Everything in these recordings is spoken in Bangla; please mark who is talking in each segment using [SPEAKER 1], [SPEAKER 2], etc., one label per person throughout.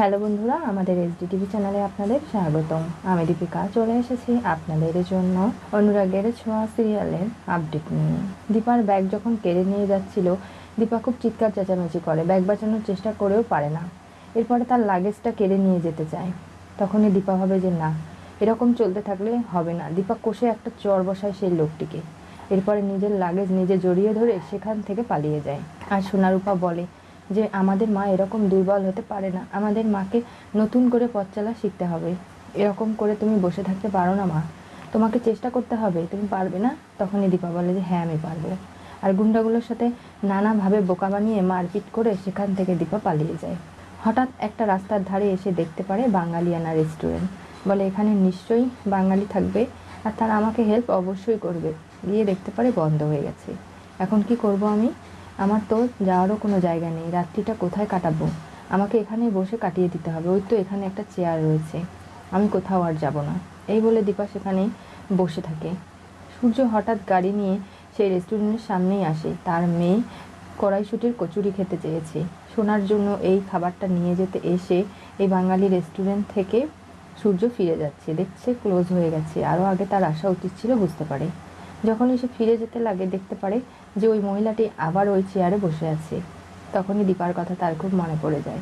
[SPEAKER 1] হ্যালো বন্ধুরা, আমাদের এসডি টিভি চ্যানেলে আপনাদের স্বাগতম। আমি দীপিকা, চলে এসেছি আপনাদের জন্য অনুরাগের ছোঁয়া সিরিয়ালের আপডেট নিয়ে। দীপার ব্যাগ যখন কেড়ে নিয়ে যাচ্ছিল, দীপা খুব চিৎকার চেঁচামেচি করে, ব্যাগ বাঁচানোর চেষ্টা করেও পারে না। এরপরে তার লাগেজটা কেড়ে নিয়ে যেতে চায়। তখনই দীপা ভাবে যে, না, এরকম চলতে থাকলে হবে না। দীপা কষে একটা চর বসায় সেই লোকটিকে। এরপরে নিজের লাগেজ নিজে জড়িয়ে ধরে সেখান থেকে পালিয়ে যায়। আর সোনারূপা বলে যে আমাদের মা এরকম দুর্বল হতে পারে না। আমাদের মাকে নতুন করে পথ চলা শিখতে হবে। এরকম করে তুমি বসে থাকতে পারো না, মা। তোমাকে চেষ্টা করতে হবে। তুমি পারবে না? তখনই দীপা বলে যে হ্যাঁ আমি পারব। আর গুন্ডাগুলোর সাথে নানাভাবে বোকা বানিয়ে মারপিট করে সেখান থেকে দীপা পালিয়ে যায়। হঠাৎ একটা রাস্তার ধারে এসে দেখতে পারে বাঙালিয়ানা রেস্টুরেন্ট। বলে, এখানে নিশ্চয়ই বাঙালি থাকবে আর তারা আমাকে হেল্প অবশ্যই করবে। গিয়ে দেখতে পারে বন্ধ হয়ে গেছে। এখন কি করব আমি? আমার তো যাওয়ারও কোনো জায়গা নেই। রাত্রিটা কোথায় কাটাবো? আমাকে এখানে বসে কাটিয়ে দিতে হবে। ওই তো এখানে একটা চেয়ার রয়েছে। আমি কোথাও আর যাব না। এই বলে দীপা সেখানে বসে থাকে। সূর্য হঠাৎ গাড়ি নিয়ে সেই রেস্টুরেন্টের সামনেই আসে। তার মেয়ে কড়াইশুটির কচুরি খেতে চেয়েছে। শোনার জন্য এই খাবারটা নিয়ে যেতে এসে এই বাঙালি রেস্টুরেন্ট থেকে সূর্য ফিরে যাচ্ছে। দেখছে ক্লোজ হয়ে গেছে। আরও আগে তার আসা উচিত ছিল বুঝতে পারে। যখনই সে ফিরে যেতে লাগে, দেখতে পারে যে ওই মহিলাটি আবার ওই চেয়ারে বসে আছে। তখনই দীপার কথা তার খুব মনে পড়ে যায়।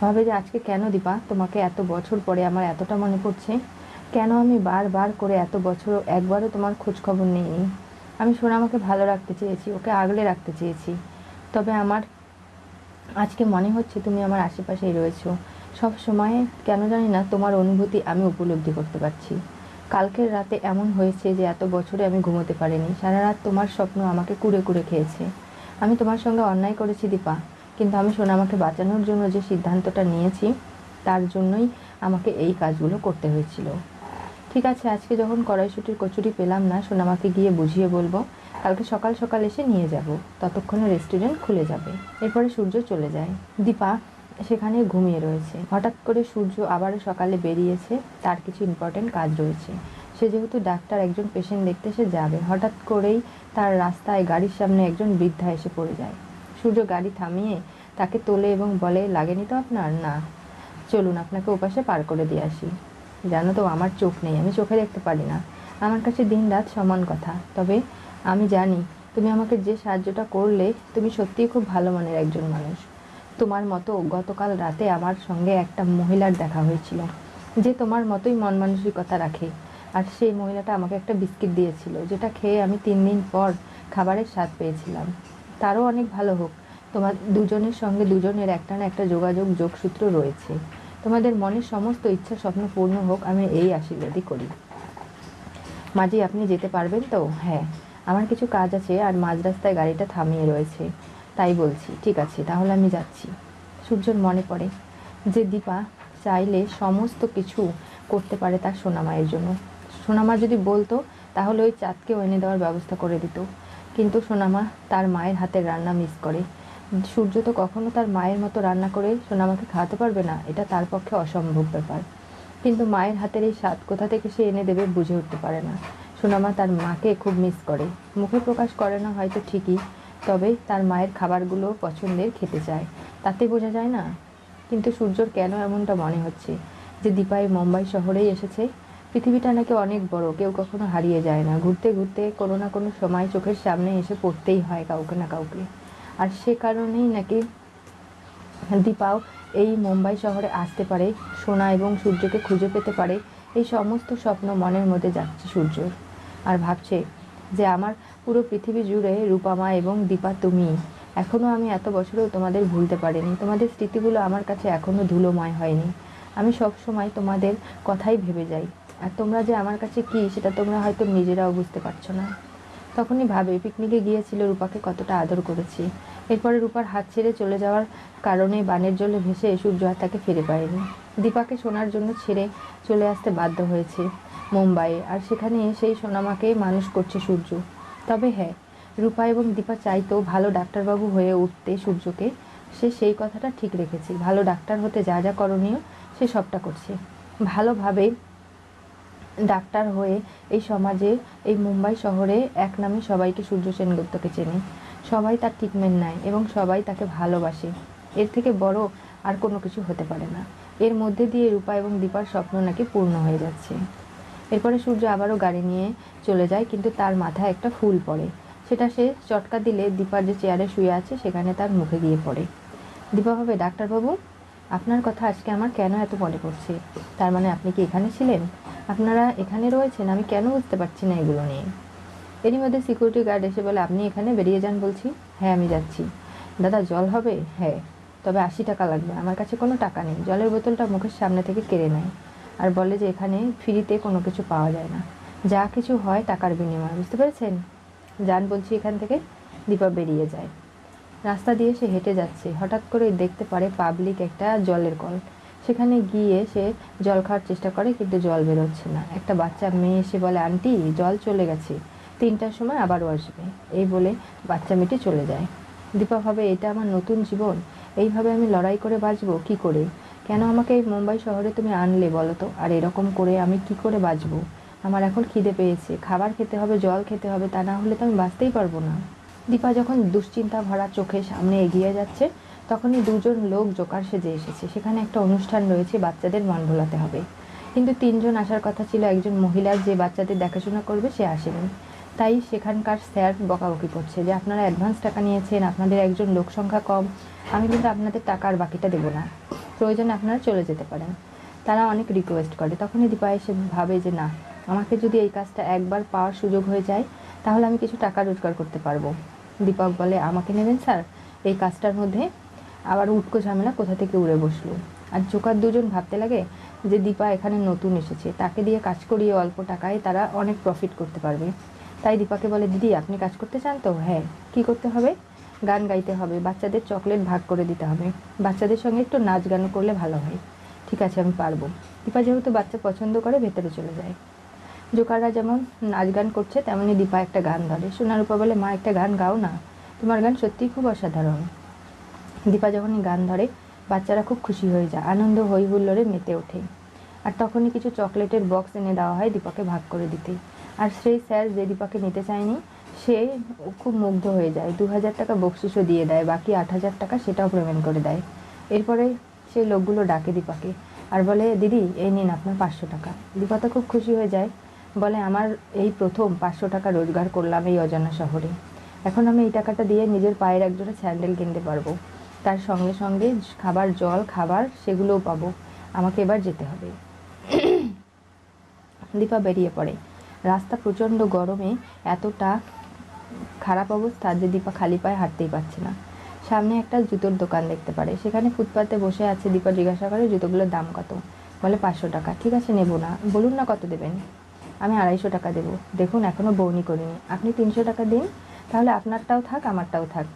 [SPEAKER 1] ভাবে যে আজকে কেন দীপা? তোমাকে এত বছর পরে আমার এতটা মনে পড়ছে। কেন আমি বারবার করে এত বছর একবারও তোমার খোঁজ খবর নিইনি? আমি সোনামাকে ভালো রাখতে চেয়েছি, ওকে আগলে রাখতে চেয়েছি। তবে আমার আজকে মনে হচ্ছে তুমি আমার আশেপাশেই রয়েছো। সব সময় কেন জানি না তোমার অনুভূতি আমি উপলব্ধি করতে পারছি। কালকের রাতে এমন হয়েছে যে এত বছরে আমি ঘুমোতে পারিনি। সারা রাত তোমার স্বপ্ন আমাকে কুড়ে কুড়ে খেয়েছে। আমি তোমার সঙ্গে অন্যায় করেছি দীপা, কিন্তু আমি সোনামাকে বাঁচানোর জন্য যে সিদ্ধান্তটা নিয়েছি, তার জন্যই আমাকে এই কাজগুলো করতে হয়েছিল। ঠিক আছে, আজকে যখন কড়াইশুটির কচুরি পেলাম না সোনামাকে গিয়ে বুঝিয়ে বলব, কালকে সকাল সকাল এসে নিয়ে যাব। ততক্ষণে রেস্টুরেন্ট খুলে যাবে। এরপরে সূর্য চলে যায়। দীপা সেখানে ঘুমিয়ে রয়েছে। হঠাৎ করে সূর্য আবারও সকালে বেরিয়েছে, তার কিছু ইম্পর্টেন্ট কাজ রয়েছে। সে যেহেতু ডাক্তার, একজন পেশেন্ট দেখতে সে যাবে। হঠাৎ করেই তার রাস্তায় গাড়ির সামনে একজন বৃদ্ধা এসে পড়ে যায়। সূর্য গাড়ি থামিয়ে তাকে তোলে এবং বলে লাগেনি তো আপনার? না। চলুন, আপনাকে ওপাশে পার করে দিয়ে আসি। জানো তো, আমার চোখ নেই, আমি চোখে দেখতে পারি না। আমার কাছে দিন রাত সমান কথা। তবে আমি জানি, তুমি আমাকে যে সাহায্যটা করলে, তুমি সত্যিই খুব ভালো মনের একজন মানুষ। তোমার মতো গতকাল রাতে আমার সঙ্গে একটা মহিলার দেখা হয়েছিল, যে তোমার মতোই মন মানসিকতা রাখে। আর সেই মহিলাটা আমাকে একটা বিস্কিট দিয়েছিল, যেটা খেয়ে আমি তিন দিন পর খাবারের স্বাদ পেয়েছিলাম। তারও অনেক ভালো হোক, তোমার দুজনের সঙ্গে দুজনের একটা না একটা যোগাযোগ যোগসূত্র রয়েছে। তোমাদের মনের সমস্ত ইচ্ছা স্বপ্ন পূর্ণ হোক, আমি এই আশীর্বাদই করি। মাঝি, আপনি যেতে পারবেন তো? হ্যাঁ। আমার কিছু কাজ আছে, আর মাঝ রাস্তায় গাড়িটা থামিয়ে রয়েছে। তাই বলছি, ঠিক আছে, তাহলে আমি যাচ্ছি। সূর্যর মনে পড়ে যে দীপা চাইলে সমস্ত কিছু করতে পারে তার সোনামায়ের জন্য। সোনামা যদি বলতো, তাহলে ওই চাঁদকেও এনে দেওয়ার ব্যবস্থা করে দিত। কিন্তু সোনামা তার মায়ের হাতের রান্না মিস করে। সূর্য তো কখনো তার মায়ের মতো রান্না করে সোনামাকে খাওয়াতে পারবে না, এটা তার পক্ষে অসম্ভব ব্যাপার। কিন্তু মায়ের হাতের এই স্বাদ কোথা থেকে সে এনে দেবে বুঝে উঠতে পারে না। সোনামা তার মাকে খুব মিস করে। মুখে প্রকাশ করে না হয়তো ঠিকই তবে তার মায়ের খাবারগুলো পছন্দের খেতে চায়। তাতে বোঝা যায় না। কিন্তু সূর্যর কেন এমনটা মনে হচ্ছে? যে দীপাই মুম্বাই শহরেই এসেছে? পৃথিবীটা নাকি অনেক বড়, কেউ কখনো হারিয়ে যায় না। ঘুরতে ঘুরতে কোনো না কোনো সময় চোখের সামনে এসে পড়তেই হয় কাউকে না কাউকে। আর সে কারণেই নাকি দীপাও এই মুম্বাই শহরে আসতে পারে, সোনা এবং সূর্যকে খুঁজে পেতে পারে। এই সমস্ত স্বপ্ন মনের মধ্যে যাচ্ছে সূর্যর। আর ভাবছে যে আমার পুরো পৃথিবী জুড়ে রূপামা এবং দীপা তুমি। এখনও আমি এত বছরেও তোমাদের ভুলতে পারিনি। তোমাদের স্মৃতিগুলো আমার কাছে এখনও ধুলোময় হয়নি। আমি সব সময় তোমাদের কথাই ভেবে যাই। আর তোমরা যে আমার কাছে কি, সেটা তোমরা হয়তো নিজেরাও বুঝতে পারছ না। তখনই ভাবে, পিকনিকে গিয়েছিল রূপাকে কতটা আদর করেছি। এরপরে রূপার হাত ছেড়ে চলে যাওয়ার কারণে বানের জলে ভেসে সূর্য আর তাকে ফিরে পায়নি। দীপাকে শোনার জন্য ছেড়ে চলে আসতে বাধ্য হয়েছে মুম্বাইয়ে। আর সেখানে সেই সোনামাকে মানুষ করছে সূর্য। তবে হ্যাঁ রূপা এবং দীপা চাইতো ভালো ডাক্তারবাবু হয়ে উঠতে সূর্যকে। সে সেই কথাটা ঠিক রেখেছে। ভালো ডাক্তার হতে যা যা করণীয়, সে সবটা করছে। ভালোভাবে ডাক্তার হয়ে এই সমাজে, এই মুম্বাই শহরে এক নামে সবাইকে সূর্য সেনগুপ্তকে চেনে। সবাই তার ট্রিটমেন্ট নেয় এবং সবাই তাকে ভালোবাসে। এর থেকে বড় আর কোনো কিছু হতে পারে না। এর মধ্যে দিয়ে রূপা এবং দীপার স্বপ্ন নাকি পূর্ণ হয়ে যাচ্ছে। এরপরে সূর্য আবারও গাড়ি নিয়ে চলে যায়, কিন্তু তার মাথায় একটা ফুল পড়ে। সেটা সে চটকা দিলে দীপার যে চেয়ারে শুয়ে আছে, সেখানে তার মুখে গিয়ে পড়ে। দীপা ভাবে, ডাক্তারবাবু, আপনার কথা আজকে আমার কেন এত মনে পড়ছে? তার মানে আপনি কি এখানে ছিলেন? আপনারা এখানে রয়েছেন, আমি কেন বুঝতে পারছি না এগুলো নিয়ে? এরই মধ্যে সিকিউরিটি গার্ড এসে বলে, আপনি এখানে বেরিয়ে যান বলছি? হ্যাঁ আমি যাচ্ছি। দাদা, জল হবে? হ্যাঁ তবে আশি টাকা লাগবে, আমার কাছে কোনো টাকা নেই। জলের বোতলটা মুখের সামনে থেকে কেড়ে নেয়। আর বলে যে এখানে ফ্রিতে কোনো কিছু পাওয়া যায় না। যা কিছু হয় টাকার বিনিময়ে, বুঝতে পেরেছেন? যান বলছি এখান থেকে দীপা বেরিয়ে যায়। রাস্তা দিয়ে সে হেঁটে যাচ্ছে। হঠাৎ করে দেখতে পারে পাবলিক একটা জলের কল। সেখানে গিয়ে সে জল খাওয়ার চেষ্টা করে, কিন্তু জল বেরোচ্ছে না। একটা বাচ্চা মেয়ে এসে বলে, আন্টি, জল চলে গেছে। তিনটার সময় আবারও আসবে। এই বলে বাচ্চা মেয়েটি চলে যায়। দীপা ভাবে, এটা আমার নতুন জীবন। এইভাবে আমি লড়াই করে বাঁচবো? কি করে? কেন আমাকে এই মুম্বাই শহরে তুমি আনলে বলো তো? আর এরকম করে আমি কি করে বাঁচবো? আমার এখন খিদে পেয়েছে। খাবার খেতে হবে, জল খেতে হবে, তা না হলে তো আমি বাঁচতেই পারব না। দীপা যখন দুশ্চিন্তা ভরা চোখে সামনে এগিয়ে যাচ্ছে, তখনই দুজন লোক জোকার সেজে এসেছে। সেখানে একটা অনুষ্ঠান রয়েছে, বাচ্চাদের মন ভোলাতে হবে। কিন্তু তিনজন আসার কথা ছিল একজন মহিলার যে বাচ্চাদের দেখাশোনা করবে সে আসেনি। তাই সেখানকার স্যার বকাবকি করছে যে, আপনারা অ্যাডভান্স টাকা নিয়েছেন, আপনাদের একজন লোক সংখ্যা কম। আমি কিন্তু আপনাদের টাকার বাকিটা দেবো না। প্রয়োজনে আপনারা চলে যেতে পারেন। তারা অনেক রিকোয়েস্ট করে। তখনই দীপা এসে ভাবে যে, না, আমাকে যদি এই কাজটা একবার পাওয়ার সুযোগ হয়ে যায়, তাহলে আমি কিছু টাকা রোজগার করতে পারব। দীপক বলে, আমাকে নেবেন, স্যার? এই কাজটার মধ্যে আবার উটকো ঝামেলা কোথা থেকে উড়ে বসল। আর জোকার দুজন ভাবতে লাগে যে, দীপা এখানে নতুন এসেছে। তাকে দিয়ে কাজ করিয়ে অল্প টাকায় তারা অনেক প্রফিট করতে পারবে। তাই দীপাকে বলে, দিদি, আপনি কাজ করতে চান তো? হ্যাঁ কি করতে হবে? গান গাইতে হবে, বাচ্চাদের চকলেট ভাগ করে দিতে হবে। বাচ্চাদের সঙ্গে একটু নাচ গানও করলে ভালো হয়। ঠিক আছে, আমি পারব। দীপা যেহেতু বাচ্চা পছন্দ করে, ভেতরে চলে যায়। জোকাররা যেমন নাচ গান করছে তেমনি দীপা একটা গান ধরে সোনারূপা বলে, মা, একটা গান গাও না। তোমার গান সত্যিই খুব অসাধারণ। দীপা যখনই গান ধরে, বাচ্চারা খুব খুশি হয়ে যায়। আনন্দ হই হুল্লোড়ে মেতে ওঠে। আর তখনই কিছু চকলেটের বক্স এনে দেওয়া হয় দীপাকে ভাগ করে দিতে। আর সেই স্যার যে দীপাকে নিতে চায়নি সে খুব মুগ্ধ হয়ে যায়। দু হাজার টাকা বকশিসও দিয়ে দেয়, বাকি আট হাজার টাকা সেটাও পেমেন্ট করে দেয়। এরপরে সেই লোকগুলো ডাকে দীপাকে আর বলে, দিদি, এই নিন আপনার পাঁচশো টাকা। দীপা তো খুব খুশি হয়ে যায়। বলে, আমার এই প্রথম পাঁচশো টাকা রোজগার করলাম এই অজানা শহরে। এখন আমি এই টাকাটা দিয়ে নিজের পায়ের একজোড়া স্যান্ডেল কিনতে পারব। তার সঙ্গে সঙ্গে খাবার, জল, খাবার সেগুলোও পাবো। আমাকে এবার যেতে হবে। দীপা বেরিয়ে পড়ে। রাস্তা প্রচণ্ড গরমে এতটা খারাপ অবস্থা যে দীপা খালি পায়ে হাঁটতেই পারছে না। সামনে একটা জুতোর দোকান দেখতে পারে। সেখানে ফুটপাতে বসে আছে দীপা জিজ্ঞাসা করে, জুতোগুলোর দাম কত? বলে, পাঁচশো টাকা। ঠিক আছে, নেব না। বলুন না কত দেবেন? আমি আড়াইশো টাকা দেবো। দেখুন এখনও বৌনি করিনি। আপনি তিনশো টাকা দিন, তাহলে আপনারটাও থাক, আমারটাও থাক।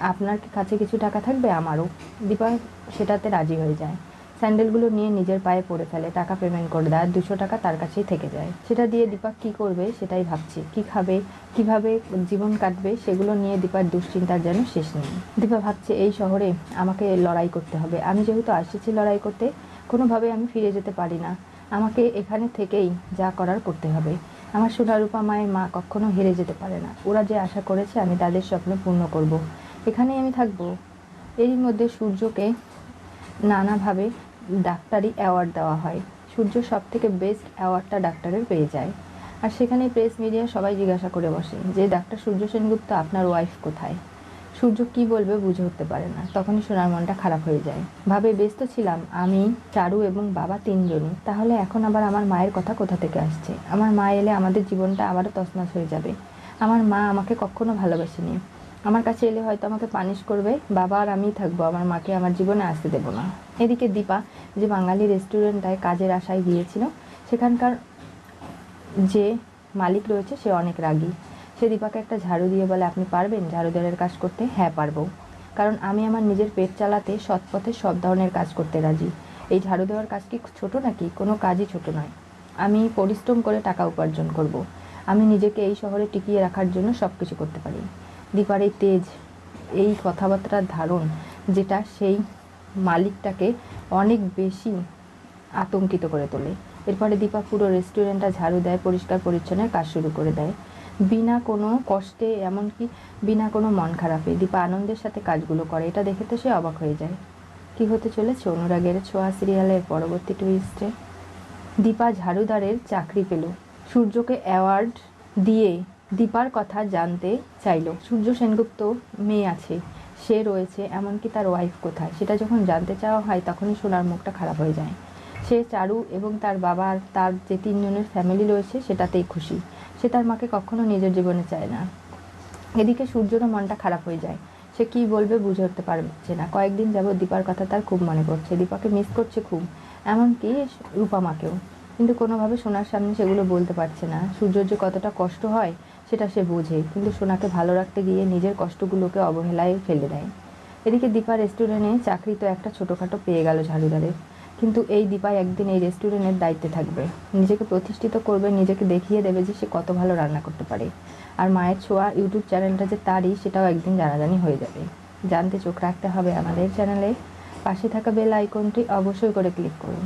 [SPEAKER 1] আপনার কাছে কিছু টাকা থাকবে? আমারও। দীপা সেটাতে রাজি হয়ে যায়। স্যান্ডেলগুলো নিয়ে নিজের পায়ে পড়ে ফেলে, টাকা পেমেন্ট করে দেয়, আর দুশো টাকা তার কাছেই থেকে যায়। সেটা দিয়ে দীপা কী করবে সেটাই ভাবছে, কি খাবে, কীভাবে জীবন কাটবে সেগুলো নিয়ে দীপার দুশ্চিন্তার যেন শেষ নেই। দীপা ভাবছে, এই শহরে আমাকে লড়াই করতে হবে। আমি যেহেতু আসছি লড়াই করতে, কোনোভাবে আমি ফিরে যেতে পারি না। আমাকে এখানে থেকেই যা করার করতে হবে। আমার সোনারূপা মায়ের মা কখনো হেরে যেতে পারে না। ওরা যে আশা করেছে, আমি তাদের স্বপ্ন পূর্ণ করব। এখানেই আমি থাকব। এরই মধ্যে সূর্যকে নানাভাবে ডাক্তারি অ্যাওয়ার্ড দেওয়া হয়। সূর্য সব থেকে বেস্ট অ্যাওয়ার্ডটা ডাক্তারের পেয়ে যায়। আর সেখানে প্রেস মিডিয়া সবাই জিজ্ঞাসা করে বসে যে, ডাক্তার সূর্য সেনগুপ্ত আপনার ওয়াইফ কোথায়? সূর্য কি বলবে বুঝে উঠতে পারে না। তখনই সোনার মনটা খারাপ হয়ে যায়। ভাবে ব্যস্ত ছিলাম, আমি, চারু এবং বাবা তিনজনই। তাহলে এখন আবার আমার মায়ের কথা কোথা থেকে আসছে? আমার মা এলে আমাদের জীবনটা আবারও তছনছ হয়ে যাবে। আমার মা আমাকে কখনো ভালোবাসেনি। আমার কাছে এলে হয়তো আমাকে পানিশ করবে। বাবা আর আমিই থাকব, আমার মাকে আমার জীবনে আসতে দেবো না। এদিকে দীপা যে বাঙালি রেস্টুরেন্টটায় কাজের আশায় গিয়েছিল, সেখানকার যে মালিক রয়েছে, সে অনেক রাগী। সে দীপাকে একটা ঝাড়ু দিয়ে বলে, আপনি পারবেন ঝাড়ু দেওয়ার কাজ করতে? হ্যাঁ পারব। কারণ আমি আমার নিজের পেট চালাতে সৎ পথে সব ধরনের কাজ করতে রাজি। এই ঝাড়ু দেওয়ার কাজ কি ছোট নাকি? কোনো কাজই ছোট নয়। আমি পরিশ্রম করে টাকা উপার্জন করব। আমি নিজেকে এই শহরে টিকিয়ে রাখার জন্য সব কিছু করতে পারি। দীপার তেজ, এই কথাবার্তার ধারণ যেটা সেই মালিকটাকে অনেক বেশি আতঙ্কিত করে তোলে। এরপরে দীপা পুরো রেস্টুরেন্টটা ঝাড়ু দেয়, পরিষ্কার পরিচ্ছন্নের কাজ শুরু করে দেয়। বিনা কোনো কষ্টে, এমনকি বিনা কোনো মন খারাপে দীপা আনন্দের সাথে কাজগুলো করে। এটা দেখে তো সে অবাক হয়ে যায়। কি হতে চলেছে? অনুরাগের ছোঁয়া সিরিয়ালের পরবর্তী টুইস্টে দীপা ঝাড়ুদারের চাকরি পেল। সূর্যকে অ্যাওয়ার্ড দিয়ে দীপার কথা জানতে চাইলো। সূর্য সেনগুপ্ত মেয়ে আছে, সে রয়েছে, এমনকি তার ওয়াইফ কোথায়? সেটা যখন জানতে চাওয়া হয়, তখনই সোনার মুখটা খারাপ হয়ে যায়। সে চারু এবং তার বাবা আর তার যে তিনজনের ফ্যামিলি রয়েছে, সেটাতেই খুশি। সে তার মাকে কখনো নিজের জীবনে চায় না। এদিকে সূর্যরও মনটা খারাপ হয়ে যায়। সে কি বলবে বুঝে উঠতে পারছে না। কয়েকদিন যাবত দীপার কথা তার খুব মনে পড়ছে। দীপাকে মিস করছে খুব, এমনকি রূপামাকেও কিন্তু কোনোভাবে সোনার সামনে সেগুলো বলতে পারছে না। সূর্যর যে কতটা কষ্ট হয় সেটা সে বোঝে, কিন্তু সোনাকে ভালো রাখতে গিয়ে নিজের কষ্টগুলোকে অবহেলায় ফেলে দেয়। এদিকে দীপা রেস্টুরেন্টে চাকরি তো একটা ছোটোখাটো পেয়ে গেল ঝাড়ুদারের কিন্তু এই দীপা একদিন এই রেস্টুরেন্টের দায়িত্বে থাকবে। নিজেকে প্রতিষ্ঠিত করবে, নিজেকে দেখিয়ে দেবে যে সে কত ভালো রান্না করতে পারে। আর মায়ের ছোঁয়া ইউটিউব চ্যানেলটা যে তারই, সেটাও একদিন জানাজানি হয়ে যাবে। জানতে চোখ রাখতে হবে আমাদের চ্যানেলে পাশে থাকা বেল আইকনটি অবশ্যই করে ক্লিক করুন।